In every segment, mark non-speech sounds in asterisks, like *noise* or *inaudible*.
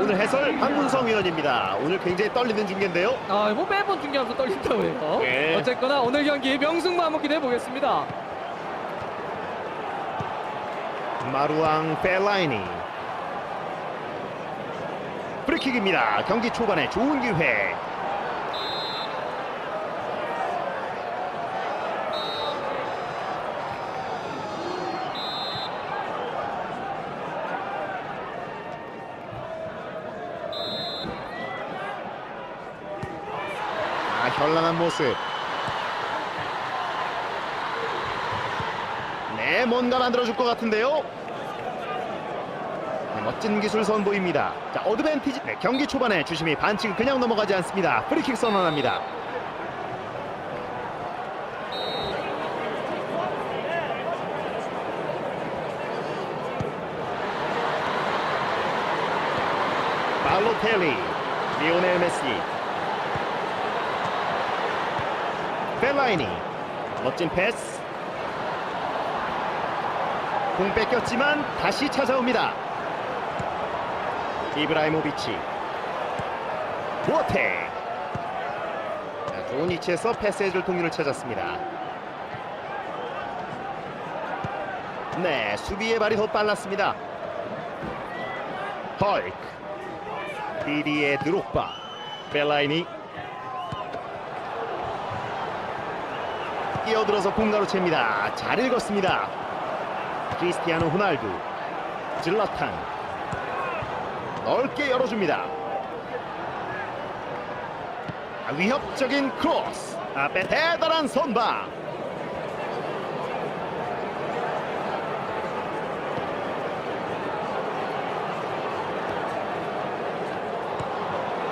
오늘 해설 박문성 위원입니다. 오늘 굉장히 떨리는 중계인데요. 아, 뭐 매번 중계하면서 떨린다고 해요. *laughs* 네. 어쨌거나 오늘 경기 명승부 한번 기대해 보겠습니다. 마루앙 펠라이니 프리킥입니다. 경기 초반에 좋은 기회. 현란한 모습. 네, 뭔가 만들어줄 것 같은데요. 네, 멋진 기술 선보입니다. 자, 어드밴티지. 네, 경기 초반에 주심이 반칙을 그냥 넘어가지 않습니다. 프리킥 선언합니다. 발로텔리, 리오넬 메시, 벨라이니, 멋진 패스. 공 뺏겼지만 다시 찾아옵니다. 이브라이모비치 자, 좋은 위치에서 패스해줄 동료를 찾았습니다. 네, 수비의 발이 더 빨랐습니다. 헐크 디디의 드록바 벨라이니 뛰어들어서 공가로 챕니다. 잘 읽었습니다. 크리스티아노 호날두 질라탄 넓게 열어줍니다. 아, 위협적인 크로스 앞에 대단한 선방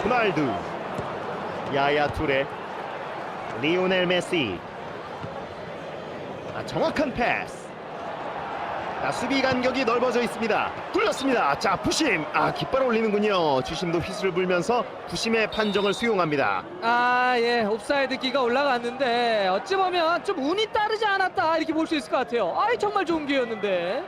호날두 야야 투레 리오넬 메시 아, 정확한 패스 자, 수비 간격이 넓어져 있습니다. 뚫렸습니다. 자, 부심. 아, 깃발 올리는군요. 주심도 휘슬을 불면서 부심의 판정을 수용합니다. 아, 예. 옵사이드 기가 올라갔는데 어찌 보면 좀 운이 따르지 않았다 이렇게 볼 수 있을 것 같아요. 아이 정말 좋은 기회였는데.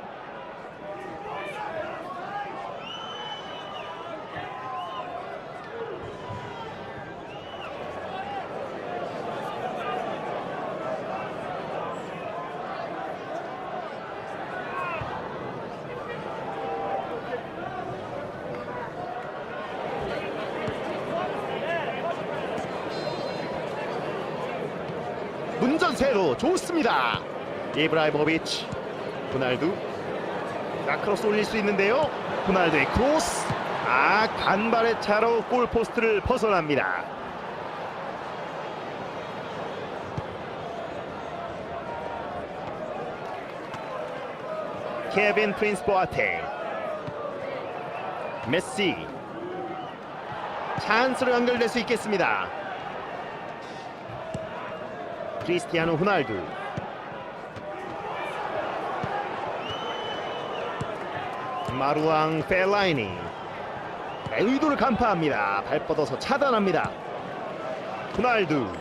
문전세로 좋습니다. 이브라이모비치, 호날두. 자, 크로스 올릴 수 있는데요. 호날두의 크로스. 아, 간발의 차로 골 포스트를 벗어납니다. 케빈 프린스 보아테 메시 찬스로 연결될 수 있겠습니다. 크리스티아노 호날두. 마루앙 펠라이니. 의도를 간파합니다. 발 뻗어서 차단합니다. 호날두.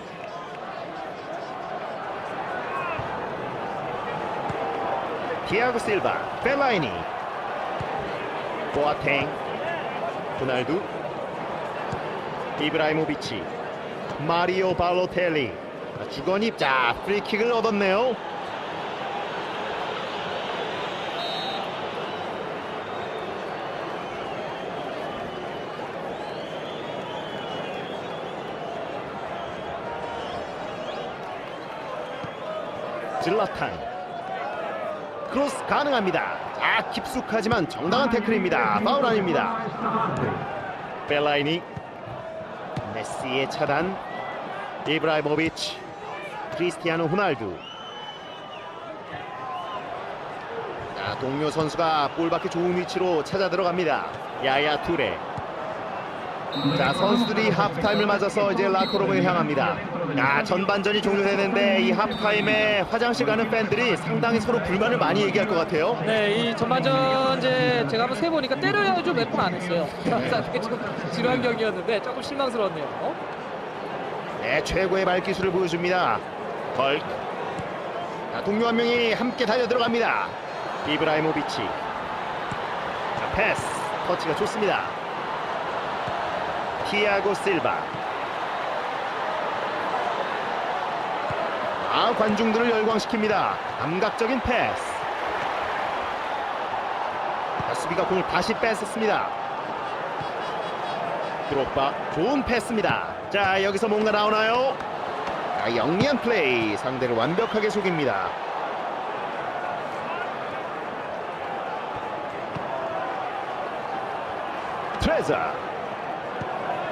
디아고 실바 펠라이니. 보아탱. 호날두. 이브라이모비치. 마리오 발로텔리. 자, 주건이 자 프리킥을 얻었네요. 질라탄 크로스 가능합니다. 자 깊숙하지만 정당한 태클입니다. 파울 아닙니다. 벨라이니 메시의 차단 이브라이모비치 크리스티아노 호날두 자, 동료 선수가 볼밖에 좋은 위치로 찾아 들어갑니다 야야 투레 자 선수들이 하프타임을 맞아서 이제 라커룸을 향합니다 야 전반전이 종료되는데 이 하프타임에 화장실 가는 팬들이 상당히 서로 불만을 많이 얘기할 것 같아요 네, 이 전반전 이제 제가 한번 세 보니까 때려야죠 몇번 안 했어요. *laughs* 그래서 그게 좀 지루한 경기였는데 조금 실망스러웠네요. 어? 네, 최고의 발기술을 보여줍니다. 헐크. 자, 동료 한 명이 함께 달려 들어갑니다. 이브라이모비치. 자, 패스. 터치가 좋습니다. 티아고 실바. 아 관중들을 열광시킵니다. 감각적인 패스. 자, 수비가 공을 다시 뺏었습니다. 드롭바 좋은 패스입니다. 자 여기서 뭔가 나오나요? 자, 영리한 플레이 상대를 완벽하게 속입니다. 트레자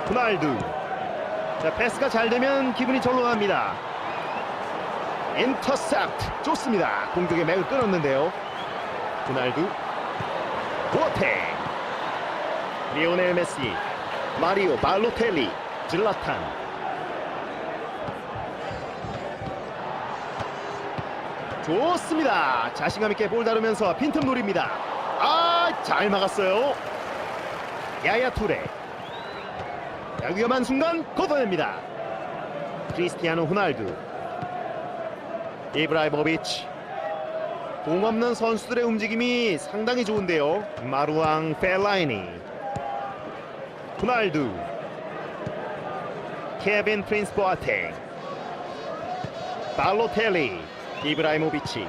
호날두. 자 패스가 잘 되면 기분이 절로 갑니다. 인터셉트 좋습니다. 공격의 맥을 끊었는데요. 호날두 보아테. 리오넬 메시 마리오 발로텔리 질라탄 좋습니다. 자신감 있게 볼 다루면서 빈틈 노립니다. 아 잘 막았어요. 야야 투레. 자, 위험한 순간 걷어냅니다. 크리스티아노 호날두. 이브라이모비치. 공 없는 선수들의 움직임이 상당히 좋은데요. 마루앙 펠라이니. 호날두. 케빈 프린스 보아테. 발로텔리 이브라이모비치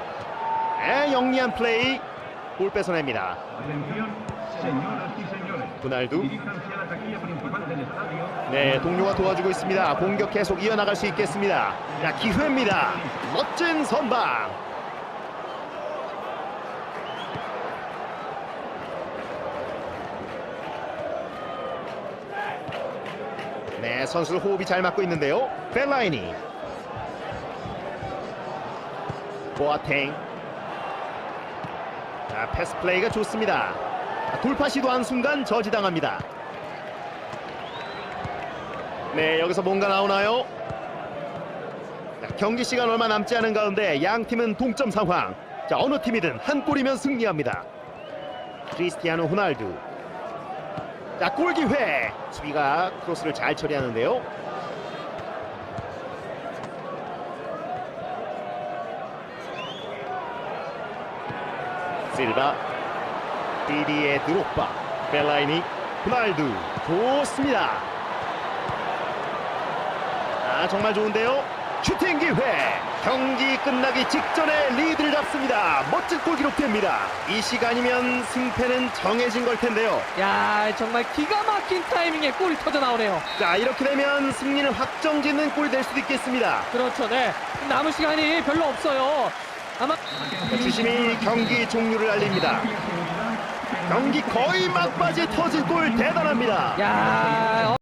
에 영리한 플레이 볼 뺏어냅니다 estadio. 네, 동료가 도와주고 있습니다. 공격 계속 이어나갈 수 있겠습니다. 자, 기회입니다. 멋진 선방. 네, 선수들 호흡이 잘 맞고 있는데요. 벨라이니. 보아탱. 자, 패스 플레이가 좋습니다. 자, 돌파 시도한 순간 저지당합니다. 네, 여기서 뭔가 나오나요? 자, 경기 시간 얼마 남지 않은 가운데 양 팀은 동점 상황. 자, 어느 팀이든 한 골이면 승리합니다. 크리스티아노 호날두. 자, 골 기회. 수비가 크로스를 잘 처리하는데요. 실바, 디디에 드롭바, 벨라이니, 호날두. 좋습니다. 아 정말 좋은데요 슈팅 기회 경기 끝나기 직전에 리드를 잡습니다 멋진 골 기록됩니다 이 시간이면 승패는 정해진 걸 텐데요 야 정말 기가 막힌 타이밍에 골이 터져 나오네요. 자 이렇게 되면 승리는 확정짓는 골이 될 수도 있겠습니다 그렇죠. 네. 남은 시간이 별로 없어요. 아마 자, 주심이 경기 종료를 알립니다. 경기 거의 막바지에 터진 골 대단합니다. 야